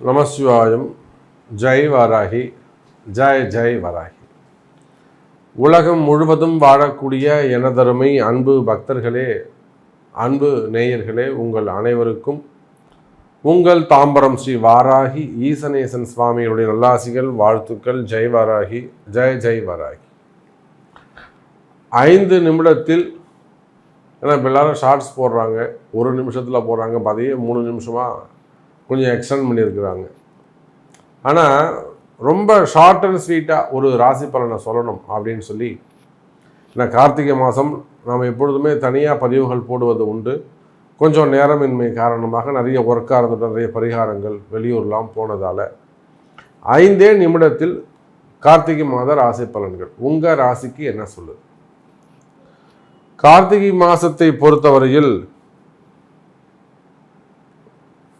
நமசிவாயம். ஜெய் வாராகி. ஜெய் ஜெய் வராகி. உலகம் முழுவதும் வாழக்கூடிய எனதருமை அன்பு பக்தர்களே அன்பு நேயர்களே உங்கள் அனைவருக்கும் உங்கள் தாம்பரம் ஸ்ரீ வாராகி ஈசனேசன் சுவாமியுடைய நல்லாசிகள் வாழ்த்துக்கள் ஜெய் வாராகி ஜெய் ஜெய் வராகி. ஐந்து நிமிடத்தில் ஏன்னா இப்போ எல்லாரும் ஷார்ட்ஸ் போடுறாங்க ஒரு நிமிஷத்தில் போடுறாங்க இப்போ மூணு நிமிஷமாக கொஞ்சம் எக்ஸ்டெண்ட் பண்ணியிருக்கிறாங்க. ஆனால் ரொம்ப ஷார்ட் அண்ட் ஸ்வீட்டாக ஒரு ராசி பலனை சொல்லணும் அப்படின்னு சொல்லி ஏன்னா கார்த்திகை மாதம் நாம் எப்பொழுதுமே தனியாக பதிவுகள் போடுவது உண்டு. கொஞ்சம் நேரமின்மை காரணமாக நிறைய ஒர்க்காக இருந்துட்டு நிறைய பரிகாரங்கள் வெளியூர்லாம் போனதால் ஐந்தே நிமிடத்தில் கார்த்திகை மாத ராசி பலன்கள். உங்கள் ராசிக்கு என்ன சொல்லுது? கார்த்திகை மாதத்தை பொறுத்தவரையில்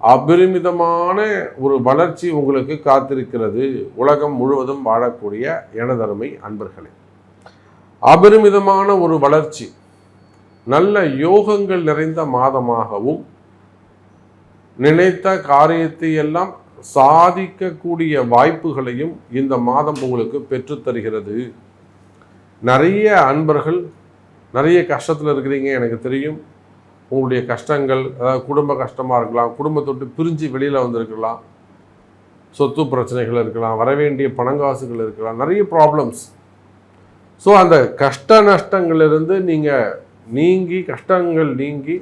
அபரிமிதமான ஒரு வளர்ச்சி உங்களுக்கு காத்திருக்கிறது. உலகம் முழுவதும் வாழக்கூடிய எனதருமை அன்பர்களே. அபரிமிதமான ஒரு வளர்ச்சி நல்ல யோகங்கள் நிறைந்த மாதமாகவும் நினைத்த காரியத்தை எல்லாம் சாதிக்கக்கூடிய வாய்ப்புகளையும் இந்த மாதம் உங்களுக்கு பெற்றுத்தருகிறது நிறைய அன்பர்கள் நிறைய கஷ்டத்தில் இருக்கிறீங்க எனக்கு தெரியும். உங்களுடைய கஷ்டங்கள் அதாவது குடும்ப கஷ்டமாக இருக்கலாம் குடும்பத்தொட்டு பிரிஞ்சு வெளியில் வந்திருக்கலாம் சொத்து பிரச்சனைகள் இருக்கலாம் வரவேண்டிய பணங்காசுகள் இருக்கலாம் நிறைய ப்ராப்ளம்ஸ் ஸோ அந்த கஷ்ட நஷ்டங்கள்லேருந்து நீங்கள் நீங்கி கஷ்டங்கள் நீங்கி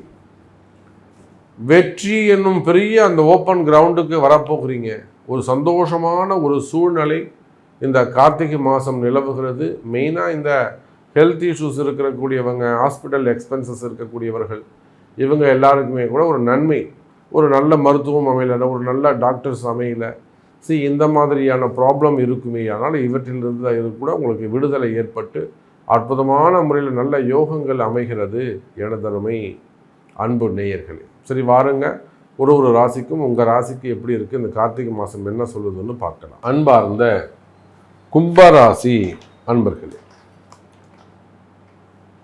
வெற்றி என்னும் பெரிய அந்த ஓப்பன் கிரவுண்டுக்கு வரப்போகிறீங்க. ஒரு சந்தோஷமான ஒரு சூழ்நிலை இந்த கார்த்திகை மாதம் நிலவுகிறது. மெயினாக இந்த ஹெல்த் இஷ்யூஸ் இருக்கக்கூடியவங்க ஹாஸ்பிட்டல் எக்ஸ்பென்சஸ் இருக்கக்கூடியவர்கள் இவங்க எல்லாருக்குமே கூட ஒரு நன்மை ஒரு நல்ல மருத்துவம் அமையலை ஒரு நல்ல டாக்டர்ஸ் அமையலை. சி இந்த மாதிரியான ப்ராப்ளம் இருக்குமே ஆனால் இவற்றிலிருந்து இது கூட உங்களுக்கு விடுதலை ஏற்பட்டு அற்புதமான முறையில் நல்ல யோகங்கள் அமைகிறது எனதருமை அன்பு நேயர்களே. சரி வாருங்க. ஒரு ஒரு ராசிக்கும் உங்கள் ராசிக்கு எப்படி இருக்குது இந்த கார்த்திகை மாதம் என்ன சொல்லுதுன்னு பார்க்கலாம். அன்பார்ந்த கும்பராசி அன்பர்களே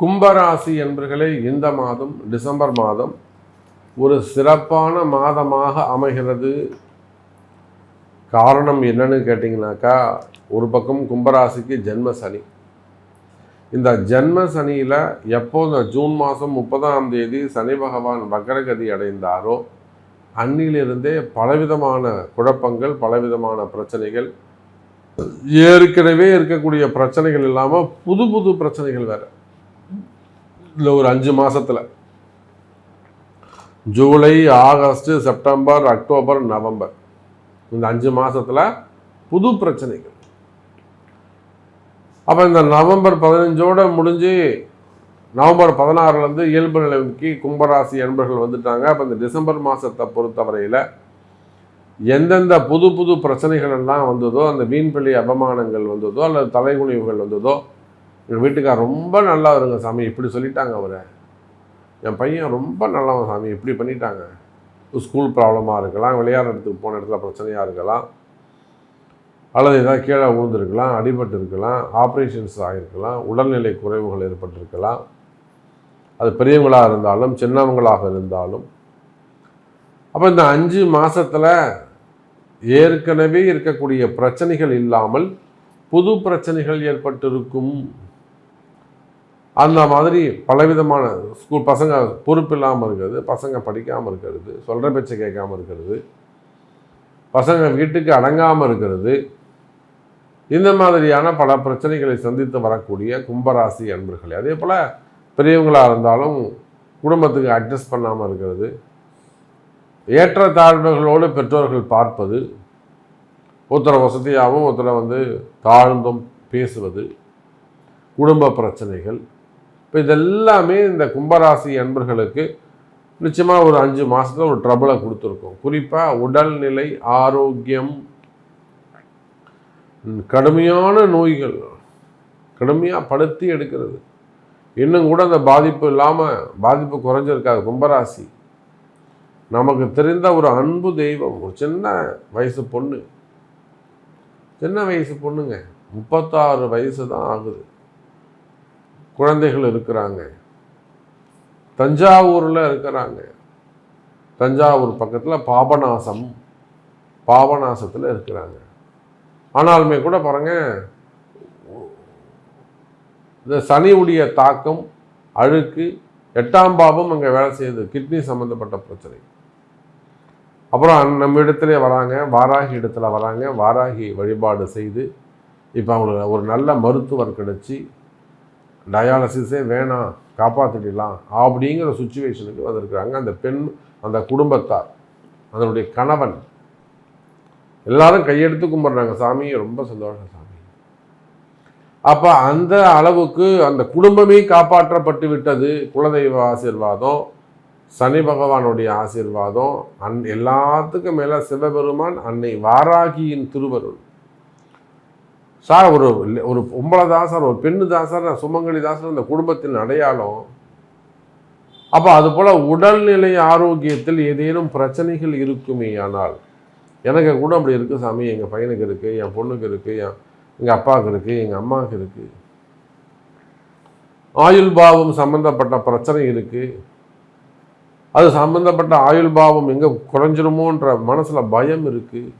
கும்பராசி என்பர்களே இந்த மாதம் டிசம்பர் மாதம் ஒரு சிறப்பான மாதமாக அமைகிறது. காரணம் என்னன்னு கேட்டிங்கனாக்கா ஒரு பக்கம் கும்பராசிக்கு ஜென்ம சனி. இந்த ஜென்ம சனியில் எப்போ இந்த ஜூன் மாதம் முப்பதாம் தேதி சனி பகவான் வக்கரகதி அடைந்தாரோ அன்னிலிருந்தே பலவிதமான குழப்பங்கள் பலவிதமான பிரச்சனைகள் ஏற்கனவே இருக்கக்கூடிய பிரச்சனைகள் இல்லாமல் புது புது பிரச்சனைகள் வேறு. இல்லை ஒரு அஞ்சு மாதத்தில் July August September October November. இந்த அஞ்சு மாதத்தில் புது பிரச்சனைகள். அப்போ இந்த நவம்பர் பதினஞ்சோட முடிஞ்சு நவம்பர் பதினாறுலேருந்து இயல்பு நிலைமைக்கு கும்பராசி அன்பர்கள் வந்துட்டாங்க. அப்போ இந்த டிசம்பர் மாதத்தை பொறுத்தவரையில் எந்தெந்த புது புது பிரச்சனைகள் எல்லாம் வந்ததோ அந்த வீண்பள்ளி அபமானங்கள் வந்ததோ அல்லது தலைகுனிவுகள் வந்ததோ எங்கள் வீட்டுக்கார் ரொம்ப நல்லா வருங்க சாமி. இப்படி சொல்லிட்டாங்க அவரை. என் பையன் ரொம்ப நல்லவன் சாமி. இப்படி பண்ணிட்டாங்க. ஸ்கூல் ப்ராப்ளமாக இருக்கலாம் விளையாடுறதுக்கு போன இடத்துல பிரச்சனையாக இருக்கலாம் அல்லது ஏதாவது கீழே விழுந்திருக்கலாம் அடிபட்டு இருக்கலாம் ஆப்ரேஷன்ஸ் ஆகிருக்கலாம் உடல்நிலை குறைவுகள் ஏற்பட்டிருக்கலாம். அது பெரியவங்களாக இருந்தாலும் சின்னவங்களாக இருந்தாலும். அப்போ இந்த அஞ்சு மாதத்தில் ஏற்கனவே இருக்கக்கூடிய பிரச்சனைகள் இல்லாமல் புது பிரச்சனைகள் ஏற்பட்டிருக்கும். அந்த மாதிரி பலவிதமான ஸ்கூல் பசங்க பொறுப்பு இல்லாமல் இருக்கிறது பசங்க படிக்காமல் இருக்கிறது சொல்கிற பேச்சை கேட்காம இருக்கிறது பசங்க வீட்டுக்கு அடங்காமல் இருக்கிறது. இந்த மாதிரியான பல பிரச்சனைகளை சந்தித்து வரக்கூடிய கும்பராசி அன்பர்களே அதே போல் பெரியவங்களாக இருந்தாலும் குடும்பத்துக்கு அட்ஜஸ்ட் பண்ணாமல் இருக்கிறது. ஏற்ற தாழ்வுகளோடு பெற்றோர்கள் பார்ப்பது ஒருத்தரை வசதியாகவும் ஒருத்தரை வந்து தாழ்ந்தும் பேசுவது குடும்ப பிரச்சனைகள் இப்போ இதெல்லாமே இந்த கும்பராசி அன்பர்களுக்கு நிச்சயமாக ஒரு அஞ்சு மாதத்தில் ஒரு ட்ரபிளை கொடுத்துருக்கோம். குறிப்பாக உடல்நிலை ஆரோக்கியம் கடுமையான நோய்கள் கடுமையாக படுத்தி எடுக்கிறது. இன்னும் கூட அந்த பாதிப்பு இல்லாமல் பாதிப்பு குறைஞ்சிருக்காது. கும்பராசி நமக்கு தெரிந்த ஒரு அன்பு தெய்வம் ஒரு சின்ன வயசு பொண்ணு. சின்ன வயசு பொண்ணுங்க முப்பத்தாறு வயசு தான் ஆகுது. குழந்தைகள் இருக்கிறாங்க. தஞ்சாவூரில் இருக்கிறாங்க. தஞ்சாவூர் பக்கத்தில் பாபநாசம் பாபநாசத்தில் இருக்கிறாங்க. ஆனாலுமே கூட பாருங்க இந்த சனியுடைய தாக்கம் அழுக்கு எட்டாம் பாபம் அங்கே வேலை செய்யுது. கிட்னி சம்மந்தப்பட்ட பிரச்சனை. அப்புறம் நம்ம இடத்துல வராங்க வாராகி இடத்துல வராங்க வாராகி வழிபாடு செய்து இப்போ அவங்களுக்கு ஒரு நல்ல மருத்துவர் கிடச்சி டயாலிசிஸே வேணாம் காப்பாற்றிடலாம் அப்படிங்கிற சுச்சுவேஷனுக்கு வந்திருக்கிறாங்க. அந்த பெண் அந்த குடும்பத்தார் அதனுடைய கணவன் எல்லாரும் கையெடுத்து கும்பிட்றாங்க. சாமி ரொம்ப சந்தோஷம் சாமி. அப்போ அந்த அளவுக்கு அந்த குடும்பமே காப்பாற்றப்பட்டு விட்டது. குலதெய்வ ஆசீர்வாதம் சனி பகவானுடைய ஆசீர்வாதம் அன் எல்லாத்துக்கும் மேலே சிவபெருமான் அன்னை வாராகியின் திருவருள். சார் ஒரு ஒரு பொம்பளை சார் ஒரு பெண்ணு நான் சுமங்கலி சார் அந்த குடும்பத்தின் அடையாளம். அப்போ அது போல் உடல்நிலை ஆரோக்கியத்தில் ஏதேனும் பிரச்சனைகள் இருக்குமே ஆனால் எனக்கு கூட அப்படி இருக்குது சாமி. எங்கள் பையனுக்கு இருக்குது என் பொண்ணுக்கு இருக்குது என் எங்கள் அப்பாவுக்கு இருக்குது எங்கள் அம்மாவுக்கு இருக்குது ஆயுள் பாவம் சம்மந்தப்பட்ட பிரச்சனை இருக்குது அது சம்பந்தப்பட்ட ஆயுள் பாவம் எங்கே குறைஞ்சிருமோன்ற மனசில் பயம் இருக்குது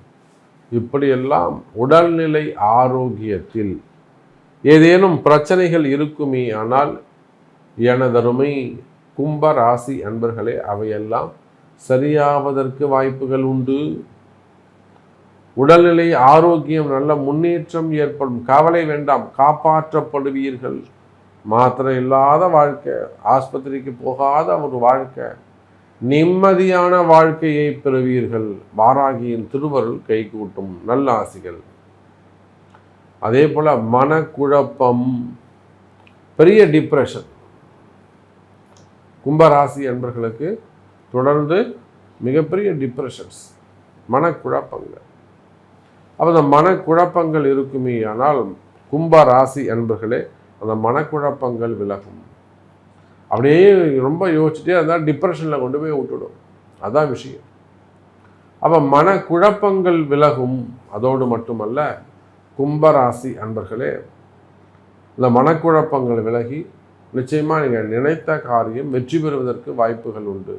இப்படியெல்லாம் உடல்நிலை ஆரோக்கியத்தில் ஏதேனும் பிரச்சனைகள் இருக்குமே ஆனால் எனதருமை கும்ப ராசி அன்பர்களே அவையெல்லாம் சரியாவதற்கு வாய்ப்புகள் உண்டு. உடல்நிலை ஆரோக்கியம் நல்ல முன்னேற்றம் ஏற்படும். கவலை வேண்டாம் காப்பாற்றப்படுவீர்கள். மாத்திரை இல்லாத வாழ்க்கை ஆஸ்பத்திரிக்கு போகாத ஒரு வாழ்க்கை. நிம்மதியான வாழ்க்கையை பெறுவீர்கள். வாராகியின் திருவருள் கைகூட்டும் நல்ல ஆசிகள். அதே போல் மனக்குழப்பம் பெரிய டிப்ரெஷன் கும்பராசி என்பர்களுக்கு தொடர்ந்து மிகப்பெரிய டிப்ரெஷன்ஸ் மனக்குழப்பங்கள். அப்போ அந்த மனக்குழப்பங்கள் இருக்குமே ஆனால் கும்பராசி அன்பர்களே அந்த மனக்குழப்பங்கள் விலகும். அப்படியே ரொம்ப யோசிச்சுட்டே இருந்தால் டிப்ரெஷனில் கொண்டு போய் விட்டுடும். அதான் விஷயம். அப்போ மனக்குழப்பங்கள் விலகும். அதோடு மட்டுமல்ல கும்பராசி அன்பர்களே இந்த மனக்குழப்பங்கள் விலகி நிச்சயமாக நீங்கள் நினைத்த காரியம் வெற்றி பெறுவதற்கு வாய்ப்புகள் உண்டு.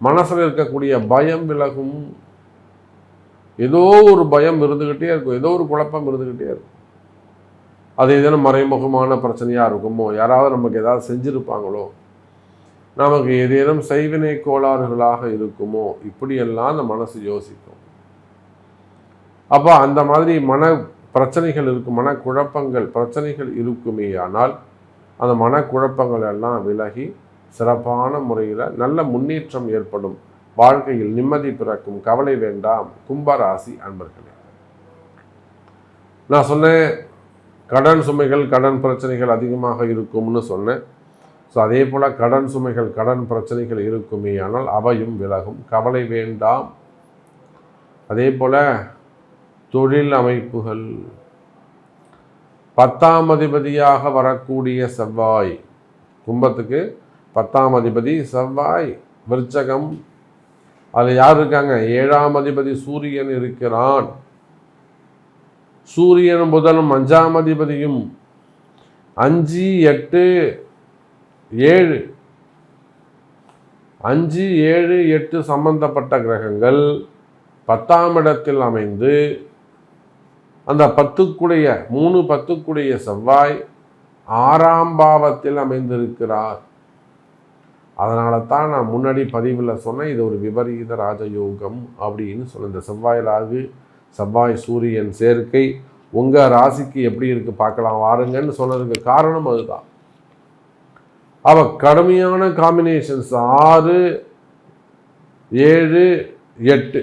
மனசில் இருக்கக்கூடிய பயம் விலகும். ஏதோ ஒரு பயம் இருந்துக்கிட்டே இருக்கும். ஏதோ ஒரு குழப்பம் இருந்துக்கிட்டே இருக்கும். அது ஏதேனும் மறைமுகமான பிரச்சனையாக இருக்குமோ? யாராவது நமக்கு ஏதாவது செஞ்சுருப்பாங்களோ? நமக்கு ஏதேனும் செய்வினை கோளாறுகளாக இருக்குமோ? இப்படியெல்லாம் அந்த மனசு யோசிக்கும். அப்போ அந்த மாதிரி மன பிரச்சனைகள் இருக்கும் மன குழப்பங்கள் பிரச்சனைகள் இருக்குமே ஆனால் அந்த மனக்குழப்பங்கள் எல்லாம் விலகி சிறப்பான முறையில் நல்ல முன்னேற்றம் ஏற்படும். வாழ்க்கையில் நிம்மதி பிறக்கும். கவலை வேண்டாம். கும்பராசி அன்பர்களே. நான் சொன்னேன் கடன் சுமைகள் கடன் பிரச்சனைகள் அதிகமாக இருக்கும்னு சொன்னேன். ஸோ அதே போல் கடன் சுமைகள் கடன் பிரச்சனைகள் இருக்குமே ஆனால் அவையும் விலகும். கவலை வேண்டாம். அதே போல் தொழில் அமைப்புகள் பத்தாம் அதிபதியாக வரக்கூடிய செவ்வாய். கும்பத்துக்கு பத்தாம் அதிபதி செவ்வாய். விருச்சகம். அதில் யார் இருக்காங்க? ஏழாம் அதிபதி சூரியன் இருக்கிறான். சூரியன் புதனும் அஞ்சாம் அதிபதியும். அஞ்சு எட்டு ஏழு. அஞ்சு ஏழு எட்டு சம்பந்தப்பட்ட கிரகங்கள் பத்தாம் இடத்தில் அமைந்து அந்த பத்துக்குடைய மூணு பத்துக்குடைய செவ்வாய் ஆறாம் பாவத்தில் அமைந்திருக்கிறார். அதனால தான் நான் முன்னாடி பதிவில் சொன்னேன் இது ஒரு விபரீத ராஜயோகம் அப்படின்னு சொன்ன இந்த செவ்வாய் ராகு செவ்வாய் சூரியன் சேர்க்கை உங்கள் ராசிக்கு எப்படி இருக்குது பார்க்கலாம் வாருங்கன்னு சொன்னதுக்கு காரணம் அதுதான். அவள் கடுமையான காம்பினேஷன்ஸ் ஆறு ஏழு எட்டு.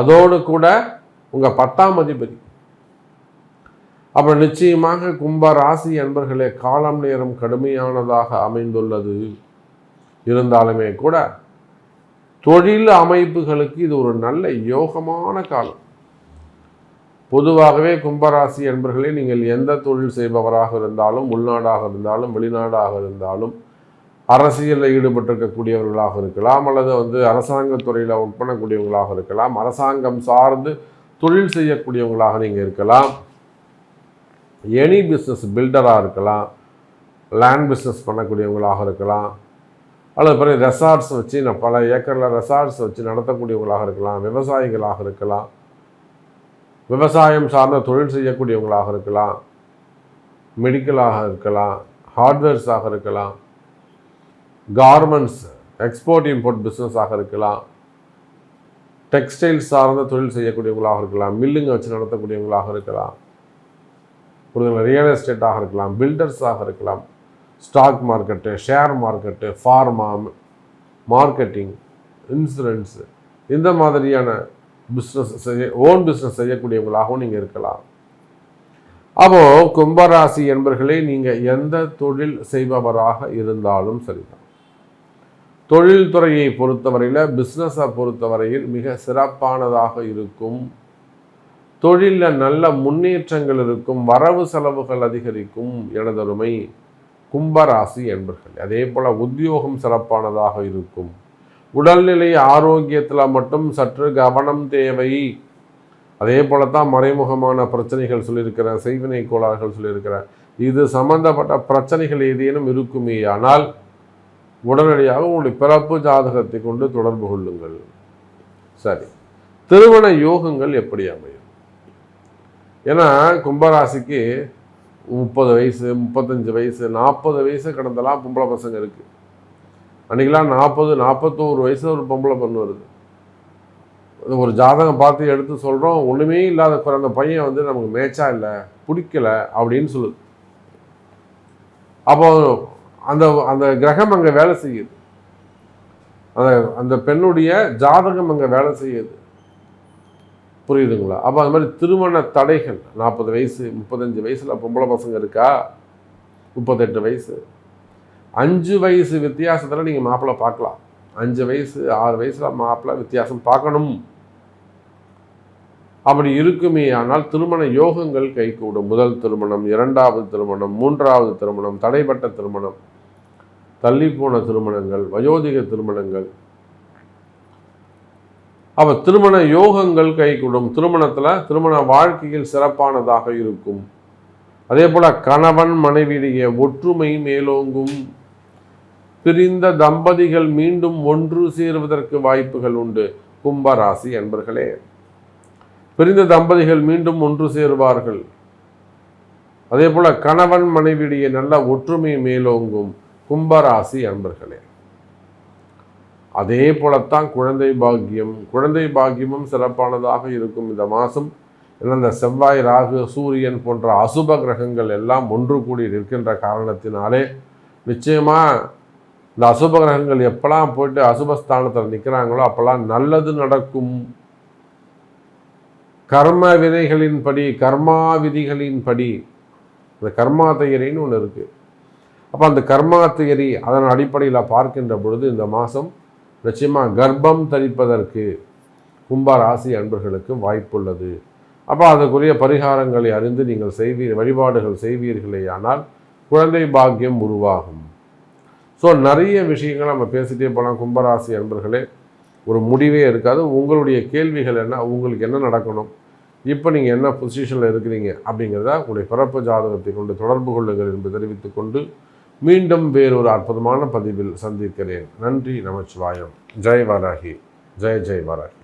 அதோடு கூட உங்கள் பத்தாம் அதிபதி. அப்புறம் நிச்சயமாக கும்ப ராசி அன்பர்களே காலம் நேரம் கடுமையானதாக அமைந்துள்ளது. இருந்தாலுமே கூட தொழில் அமைப்புகளுக்கு இது ஒரு நல்ல யோகமான காலம். பொதுவாகவே கும்பராசி என்பர்களே நீங்கள் எந்த தொழில் செய்பவராக இருந்தாலும் உள்நாடாக இருந்தாலும் வெளிநாடாக இருந்தாலும் அரசியலில் ஈடுபட்டிருக்கக்கூடியவர்களாக இருக்கலாம் அல்லது வந்து அரசாங்கத்துறையில் ஒர்க் பண்ணக்கூடியவங்களாக இருக்கலாம் அரசாங்கம் சார்ந்து தொழில் செய்யக்கூடியவங்களாக நீங்கள் இருக்கலாம். எனி பிஸ்னஸ் பில்டராக இருக்கலாம் லேண்ட் பிஸ்னஸ் பண்ணக்கூடியவங்களாக இருக்கலாம் அல்லது பிறகு ரெசார்ட்ஸ் வச்சு நான் பல ஏக்கரில் ரெசார்ட்ஸ் வச்சு நடத்தக்கூடியவங்களாக இருக்கலாம் விவசாயிகளாக இருக்கலாம். விவசாயம் சார்ந்த தொழில் செய்யக்கூடியவங்களாக இருக்கலாம் மெடிக்கலாக இருக்கலாம் ஹார்ட்வேர்ஸாக இருக்கலாம் கார்மெண்ட்ஸ் எக்ஸ்போர்ட் இம்போர்ட் பிஸ்னஸாக இருக்கலாம் டெக்ஸ்டைல் சார்ந்த தொழில் செய்யக்கூடியவங்களாக இருக்கலாம் மில்லுங்க வச்சு நடத்தக்கூடியவங்களாக இருக்கலாம் புரிதுங்களா ரியல் எஸ்டேட்டாக இருக்கலாம் பில்டர்ஸாக இருக்கலாம் stock market share market pharma marketing insurance இந்த மாதிரியான பிஸ்னஸ் செய்ய ஓன் பிஸ்னஸ் செய்யக்கூடியவங்களாகவும் நீங்கள் இருக்கலாம். அப்போது கும்பராசி என்பர்களே நீங்கள் எந்த தொழில் செய்பவராக இருந்தாலும் சரிதான். தொழில்துறையை பொறுத்தவரையில் பிஸ்னஸை பொறுத்தவரையில் மிக சிறப்பானதாக இருக்கும். தொழிலில் நல்ல முன்னேற்றங்கள் இருக்கும் வரவு செலவுகள் அதிகரிக்கும் எனதொருமை கும்பராசி என்பர்கள். அதே போல் உத்தியோகம் சிறப்பானதாக இருக்கும். உடல்நிலை ஆரோக்கியத்தில் மட்டும் சற்று கவனம் தேவை. அதே போல தான் மறைமுகமான பிரச்சனைகள் சொல்லியிருக்கிறேன் செய்வினை கோளாறுகள் சொல்லியிருக்கிறேன் இது சம்பந்தப்பட்ட பிரச்சனைகள் ஏதேனும் இருக்குமே ஆனால் உடனடியாக உங்களுடைய பிறப்பு ஜாதகத்தை கொண்டு தொடர்பு கொள்ளுங்கள். சரி. திருமண யோகங்கள் எப்படி அமையும்? ஏன்னா கும்பராசிக்கு முப்பது வயசு முப்பத்தஞ்சு வயசு நாற்பது வயசு கடந்தெல்லாம் பொம்பளை பசங்க இருக்குது அன்றைக்கெலாம் நாற்பது நாற்பத்தோரு வயசு ஒரு பொம்பளை பொண்ணு வருது. ஒரு ஜாதகம் பார்த்து எடுத்து சொல்கிறோம் ஒன்றுமே இல்லாத அந்த பையன் வந்து நமக்கு மேட்சா இல்லை பிடிக்கல அப்படின்னு சொல்லுது. அப்போ அந்த அந்த கிரகம் அங்கே வேலை செய்யுது. அந்த அந்த பெண்ணுடைய ஜாதகம் அங்கே வேலை செய்யுது. புரியுதுங்களா? அப்போ அது மாதிரி திருமண தடைகள். நாற்பது வயசு முப்பத்தஞ்சு வயசில் பொம்பளை பசங்க இருக்கா? முப்பத்தெட்டு வயசு. அஞ்சு வயசு வித்தியாசத்தில் நீங்கள் மாப்பிள்ளை பார்க்கலாம். அஞ்சு வயசு ஆறு வயசில் மாப்பிள்ளை வித்தியாசம் பார்க்கணும். அப்படி இருக்குமே ஆனால் திருமண யோகங்கள் கைகூடும் முதல் திருமணம் இரண்டாவது திருமணம் மூன்றாவது திருமணம் தடைப்பட்ட திருமணம் தள்ளிப்போன திருமணங்கள் வயோதிக திருமணங்கள். அப்போ திருமண யோகங்கள் கைகூடும் திருமணத்தில் திருமண வாழ்க்கையில் சிறப்பானதாக இருக்கும். அதே போல் கணவன் மனைவியிடையே ஒற்றுமை மேலோங்கும். பிரிந்த தம்பதிகள் மீண்டும் ஒன்று சேருவதற்கு வாய்ப்புகள் உண்டு. கும்பராசி என்பர்களே பிரிந்த தம்பதிகள் மீண்டும் ஒன்று சேருவார்கள். அதே போல கணவன் மனைவியிடையே நல்ல ஒற்றுமை மேலோங்கும் கும்பராசி அன்பர்களே. அதே போலத்தான் குழந்தை பாக்கியம் குழந்தை பாக்கியமும் சிறப்பானதாக இருக்கும் இந்த மாதம். ஏன்னா இந்த செவ்வாய் ராகு சூரியன் போன்ற அசுப கிரகங்கள் எல்லாம் ஒன்று கூடி நிற்கின்ற காரணத்தினாலே நிச்சயமாக இந்த அசுப கிரகங்கள் எப்பெல்லாம் போயிட்டு அசுபஸ்தானத்தில் நிற்கிறாங்களோ அப்போல்லாம் நல்லது நடக்கும். கர்ம விதைகளின்படி கர்மா விதிகளின்படி. இந்த கர்மா தயரின்னு ஒன்று இருக்குது அப்போ அந்த கர்மா தயரி அதன் அடிப்படையில் பார்க்கின்ற பொழுது இந்த மாதம் நிச்சயமாக கர்ப்பம் தரிப்பதற்கு கும்ப ராசி அன்பர்களுக்கு வாய்ப்புள்ளது. அப்போ அதற்குரிய பரிகாரங்களை அறிந்து நீங்கள் செய்வீர் வழிபாடுகள் செய்வீர்களே ஆனால் குழந்தை பாக்கியம் உருவாகும். ஸோ நிறைய விஷயங்கள் நம்ம பேசிகிட்டே போகலாம் கும்பராசி அன்பர்களே ஒரு முடிவே இருக்காது. உங்களுடைய கேள்விகள் என்ன? உங்களுக்கு என்ன நடக்கணும்? இப்போ நீங்கள் என்ன பொசிஷனில் இருக்கிறீங்க? அப்படிங்கிறத உங்களுடைய பிறப்பு ஜாதகத்தை கொண்டு தொடர்பு கொள்ளுங்கள் என்று தெரிவித்துக்கொண்டு மீண்டும் வேறொரு அற்புதமான பதிவில் சந்திக்கிறேன். நன்றி நமச்சிவாயம். ஜெய் வாராகி. ஜெய் ஜெய் வாராகி.